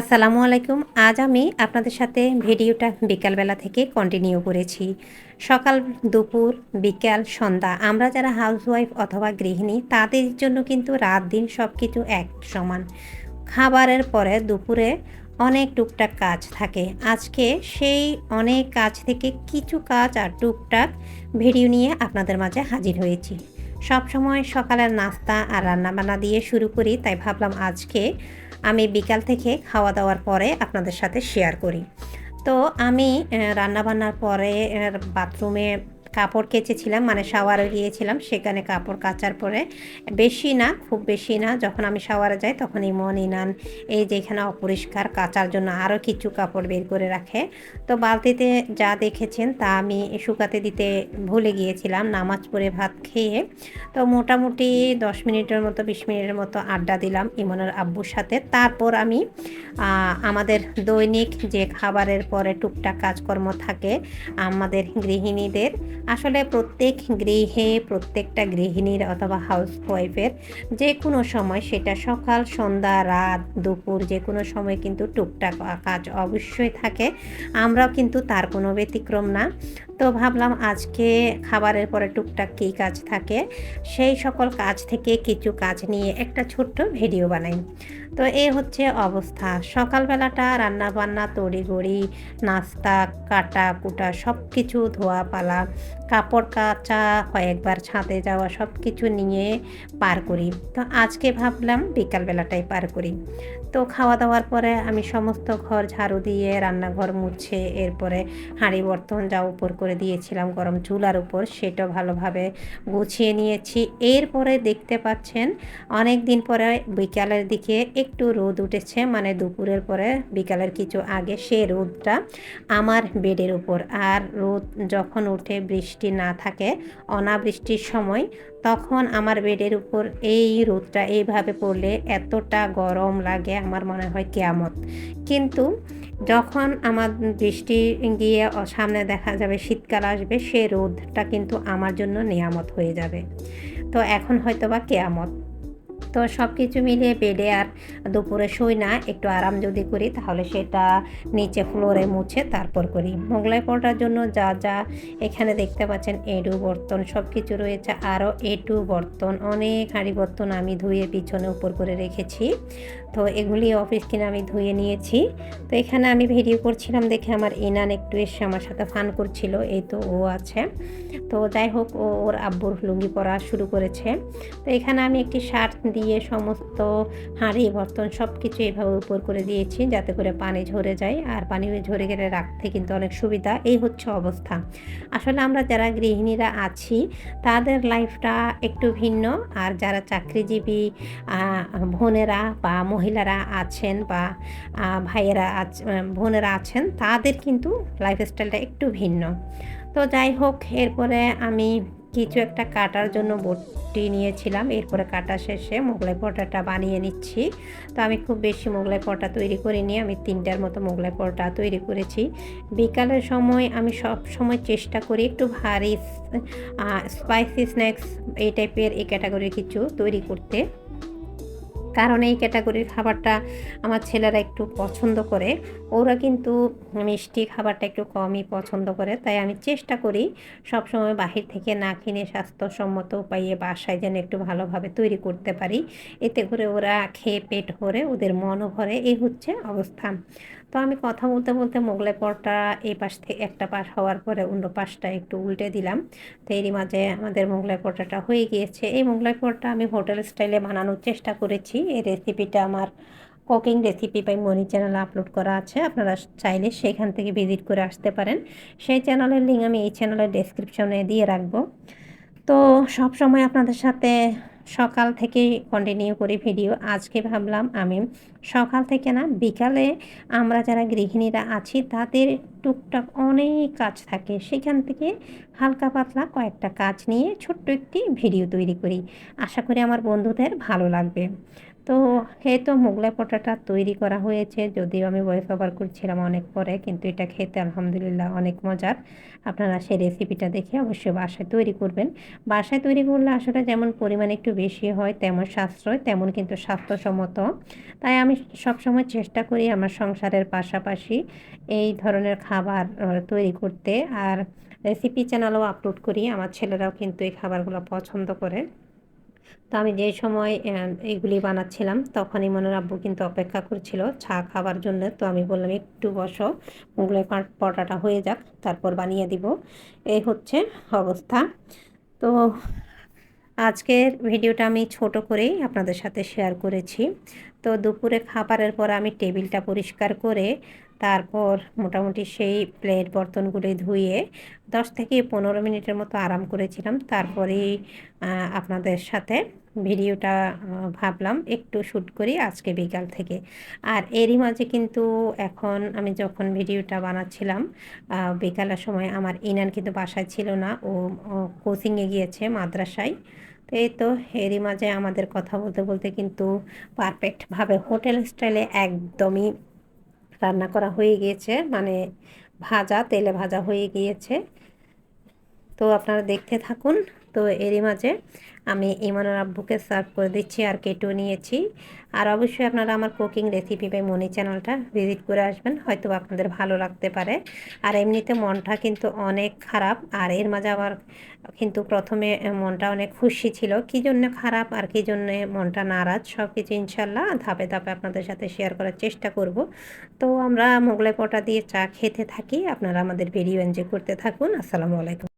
আসসালামু আলাইকুম। আজ আমি আপনাদের সাথে ভিডিওটা বিকালবেলা থেকে কন্টিনিউ করেছি। সকাল, দুপুর, বিকাল, সন্ধ্যা, আমরা যারা হাউসওয়াইফ অথবা গৃহিণী, তাদের জন্য কিন্তু রাত দিন সব কিছু এক সমান। খাবারের পরে দুপুরে অনেক টুকটাক কাজ থাকে। আজকে সেই অনেক কাজ থেকে কিছু কাজ আর টুকটাক ভিডিও নিয়ে আপনাদের মাঝে হাজির হয়েছি। সব সময় সকালের নাস্তা আর রান্নাবান্না দিয়ে শুরু করি, তাই ভাবলাম আজকে আমি বিকাল থেকে খাওয়া দাওয়ার পরে আপনাদের সাথে শেয়ার করি। তো আমি রান্নাবান্নার পরে বাথরুমে কাপড় কেচেছিলাম মানে শাওয়ারে গিয়েছিলাম, সেখানে কাপড় কাচার পরে বেশি না, খুব বেশি না, যখন আমি শাওয়ারে যাই তখন ইমন ইনান এই যেখানে অপরিষ্কার কাচার জন্য আরও কিছু কাপড় বের করে রাখে। তো বালতিতে যা দেখেছেন তা আমি শুকাতে দিতে ভুলে গিয়েছিলাম, নামাজ পড়ে ভাত খেয়ে। তো মোটামুটি দশ মিনিটের মতো, বিশ মিনিটের মতো আড্ডা দিলাম ইমনের আব্বুর সাথে। তারপর আমি আমাদের দৈনিক যে খাবারের পরে টুকটাক কাজকর্ম থাকে, আমাদের গৃহিণীদের আসলে প্রত্যেক গৃহে, প্রত্যেকটা গৃহিণীর অথবা হাউস ওয়াইফের যে কোনো সময় সেটা সকাল, সন্ধ্যা, রাত, দুপুর যে কোনো সময় কিন্তু টুকটাক কাজ অবশ্যই থাকে। আমরাও কিন্তু তার কোনো ব্যতিক্রম না। তো ভাবলাম আজকে খাবারের পরে টুকটাক কী কাজ থাকে, সেই সকল কাজ থেকে কিছু কাজ নিয়ে একটা ছোট্ট ভিডিও বানাই। তো এ হচ্ছে অবস্থা। সকালবেলাটা রান্নাবান্না তড়িগড়ি নাস্তা কাটা কুটা সব কিছু ধোয়া পালা কাপড় কাচা কয়েকবার ছাদে যাওয়া সব কিছু নিয়ে পার করি। তো আজকে ভাবলাম বিকালবেলাটাই পার করি। তো খাওয়া দাওয়ার পরে আমি সমস্ত ঘর ঝাড়ু দিয়ে, রান্নাঘর মুছে, এরপরে হাঁড়ি বর্তন যা উপর করে দিয়েছিলাম, গরম চুলার উপর, সেটা ভালোভাবে গুছিয়ে নিয়েছি। এরপরে দেখতে পাচ্ছেন অনেক দিন পরে বিকালের দিকে একটু রোদ উঠেছে মানে দুপুরের পরে বিকালের কিছু আগে সে রোদটা আমার বেডের উপর। আর রোদ যখন উঠে বৃষ্টি না থাকে, অনাবৃষ্টির সময়, তখন আমার বেডের উপর এই রোদটা এইভাবে পড়লে এতটা গরম লাগে আমার মনে হয় কেয়ামত। কিন্তু যখন আমার বৃষ্টি গিয়ে সামনে দেখা যাবে, শীতকাল আসবে সে রোদটা কিন্তু আমার জন্য নিয়ামত হয়ে যাবে। তো এখন হয়তো বা কেয়ামত। তো সব কিছু মিলিয়ে বেডে আর দুপুরে শুই না, একটু আরাম যদি করি তাহলে সেটা নিচে ফ্লোরে মুছে তারপর করি। মোগলাই পরোটার জন্য যা যা এখানে দেখতে পাচ্ছেন, এডু বর্তন সব কিছু রয়েছে। আরও এটু বর্তন, অনেক হাঁড়ি বর্তন আমি ধুয়ে পিছনে উপর করে রেখেছি। তো এগুলি অফিস কিনে আমি ধুয়ে নিয়েছি। তো এখানে আমি ভিডিও করছিলাম দেখে আমার ইনান একটু এসে আমার সাথে ফান করছিল, এই তো ও আছে। তো যাই হোক, ও ওর আব্বুর লুঙ্গি পরা শুরু করেছে। তো এখানে আমি একটি শার্ট দিয়ে সমস্ত হাঁড়ি, বর্তন সব কিছু এভাবে উপর করে দিয়েছি যাতে করে পানি ঝরে যায়। আর পানি ঝরে গেলে রাখতে কিন্তু অনেক সুবিধা। এই হচ্ছে অবস্থা। আসলে আমরা যারা গৃহিণীরা আছি, তাদের লাইফটা একটু ভিন্ন। আর যারা চাকরিজীবী বোনেরা বা মহিলারা আছেন বা ভাইয়েরা বোনেরা আছেন, তাদের কিন্তু লাইফস্টাইলটা একটু ভিন্ন। তো যাই হোক, এরপরে আমি কিছু একটা কাটার জন্য বটি নিয়েছিলাম। এরপরে কাটা শেষে মোগলাই পরোটাটা বানিয়ে নিচ্ছি। তো আমি খুব বেশি মোগলাই পরোটা তৈরি করিনি, আমি তিনটার মতো মোগলাই পরোটা তৈরি করেছি। বিকালের সময় আমি সব সময় চেষ্টা করি একটু ভারী স্পাইসি স্ন্যাক্স এই টাইপের এই ক্যাটাগরির কিছু তৈরি করতে। কারণ এই ক্যাটাগরির খাবারটা আমার ছেলেরা একটু পছন্দ করে। ওরা কিন্তু মিষ্টি খাবারটা একটু কমই পছন্দ করে। তাই আমি চেষ্টা করি সবসময় বাহির থেকে না কিনে স্বাস্থ্যসম্মত উপায়ে বাসায় যেন একটু ভালোভাবে তৈরি করতে পারি। এতে করে ওরা খেয়ে পেট ভরে, ওদের মনও ভরে। এই হচ্ছে অবস্থা। তো আমি কথা বলতে বলতে মোগলাই পরটা এই পাশ থেকে একটা পাশ হওয়ার পরে অন্য পাশটা একটু উল্টে দিলাম। তো এরই মাঝে আমাদের মোগলাই পরোটাটা হয়ে গিয়েছে। এই মোগলাই পরোটা আমি হোটেল স্টাইলে বানানোর চেষ্টা করেছি। এই রেসিপিটা আমার কুকিং রেসিপি বাই মনি চ্যানেলে আপলোড করা আছে। আপনারা চাইলে সেখান থেকে ভিজিট করে আসতে পারেন। সেই চ্যানেলের লিঙ্ক আমি এই চ্যানেলের ডেসক্রিপশনে দিয়ে রাখব। তো সব সময় আপনাদের সাথে সকাল থেকে কন্টিনিউ করি ভিডিও আজকে ভাবলাম আমি সকাল থেকে না বিকালে আমরা যারা গৃহিণীরা আছি তাদের টুকটাক অনেক কাজ থাকে। সেখান থেকে হালকা পাতলা কয়েকটা কাজ নিয়ে ছোট্ট একটি ভিডিও তৈরি করি। আশা করি আমার বন্ধুদের ভালো লাগবে। তো এই তো মোগলাই পটাটা তৈরি করা হয়েছে। যদিও আমি ভয়েস ওভার করছিলাম অনেক পরে, কিন্তু এটা খেতে আলহামদুলিল্লাহ অনেক মজার। আপনারা সেই রেসিপিটা দেখে অবশ্যই বাসায় তৈরি করবেন। বাসায় তৈরি করলে আসলে যেমন পরিমাণ একটু বেশি হয়, তেমন সাশ্রয়, তেমন কিন্তু স্বাস্থ্যসম্মত। তাই আমি সবসময় চেষ্টা করি আমার সংসারের পাশাপাশি এই ধরনের খাবার তৈরি করতে। আর রেসিপি চ্যানেলও আপলোড করি। আমার ছেলেরাও কিন্তু এই খাবারগুলো পছন্দ করে। তো আমি যে সময় এগুলি বানাচ্ছিলাম, তখনই মনের আব্বু কিন্তু অপেক্ষা করছিল চা খাবার জন্য। তো আমি বললাম, একটু বসো মুগলের পটাটা হয়ে যাক, তারপর বানিয়ে দিব। এই হচ্ছে অবস্থা। তো আজকের ভিডিওটা আমি ছোট করেই আপনাদের সাথে শেয়ার করেছি। তো দুপুরে খাবারের পর আমি টেবিলটা পরিষ্কার করে তারপর মোটামুটি সেই প্লেট বর্তনগুলি ধুয়ে দশ থেকে পনেরো মিনিটের মতো আরাম করেছিলাম। তারপরেই আপনাদের সাথে ভিডিওটা ভাবলাম একটু শ্যুট করি আজকে বিকাল থেকে। আর এরই মাঝে কিন্তু এখন আমি যখন ভিডিওটা বানাচ্ছিলাম বিকালের সময় আমার ইনান কিন্তু বাসায় ছিল না, ও কোচিংয়ে গিয়েছে মাদ্রাসায়। তো এই তো এরই মাঝে আমাদের কথা বলতে বলতে কিন্তু পারফেক্টভাবে হোটেল স্টাইলে একদমই রান্না করা হয়ে গিয়েছে। মানে ভাজা, তেলে ভাজা হয়ে গিয়েছে। তো আপনারা দেখতে থাকুন। তো এরই মাঝে আমি ইমানের আব্বুকে সার্ভ করে দিচ্ছি আর কেটেও নিয়েছি। আর অবশ্যই আপনারা আমার কুকিং রেসিপি বাই মনি চ্যানেলটা ভিজিট করে আসবেন, হয়তো আপনাদের ভালো লাগতে পারে। আর এমনিতে মনটা কিন্তু অনেক খারাপ, আর এর মাঝে আবার কিন্তু প্রথমে মনটা অনেক খুশি ছিল। কী জন্য খারাপ আর কী জন্য মনটা নারাজ সব কিছু ইনশাল্লাহ ধাপে ধাপে আপনাদের সাথে শেয়ার করার চেষ্টা করব। তো আমরা মোগলাই পটা দিয়ে চা খেতে থাকি, আপনারা আমাদের ভিডিও এনজয় করতে থাকুন। আসসালামু আলাইকুম।